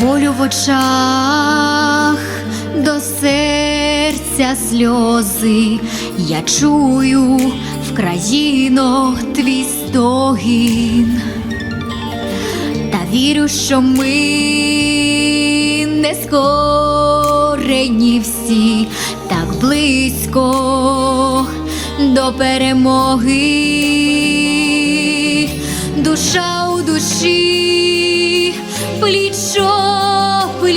Болю в очах до серця сльози, я чую в країно твій стогін, та вірю, що ми не скорені всі. Так близько до перемоги, душа у душі,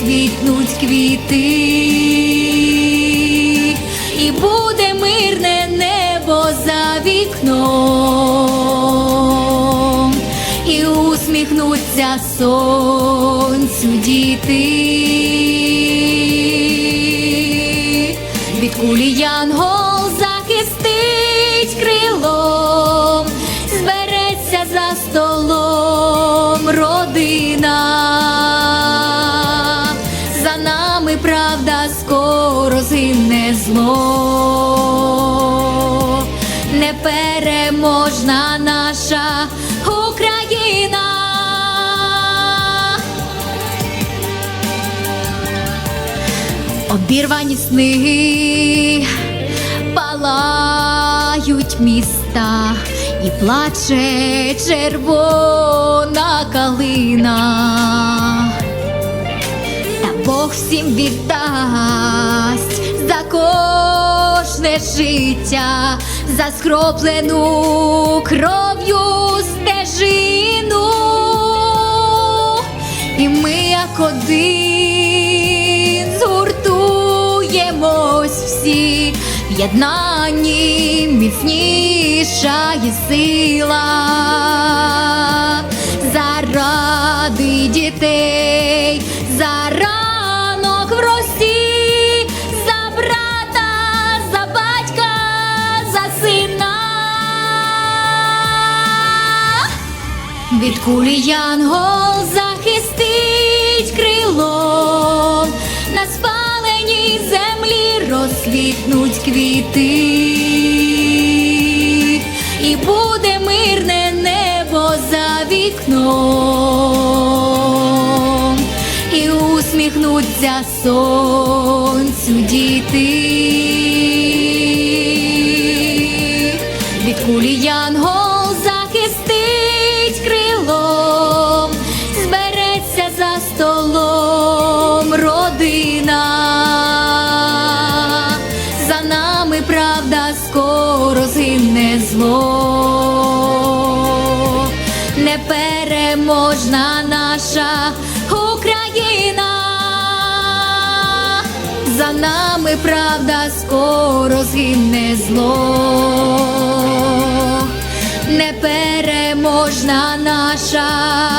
розквітнуть квіти, і буде мирне небо за вікном, і усміхнуться сонцю діти. Від кулі янгол правда скоро згине зло, непереможна наша Україна. Обірвані сни палають міста і плаче червона калина. Бог всім віддасть за кожне життя, за скроплену кров'ю стежину. І ми як один згуртуємось всі, в єднанні міцніша є сила Від кулі янгол захистить крилом, на спаленій землі розквітнуть квіти, і буде мирне небо за вікном, і усміхнуться сонцю діти. Скоро згине зло, непереможна наша Україна. За нами правда скоро згине зло, непереможна наша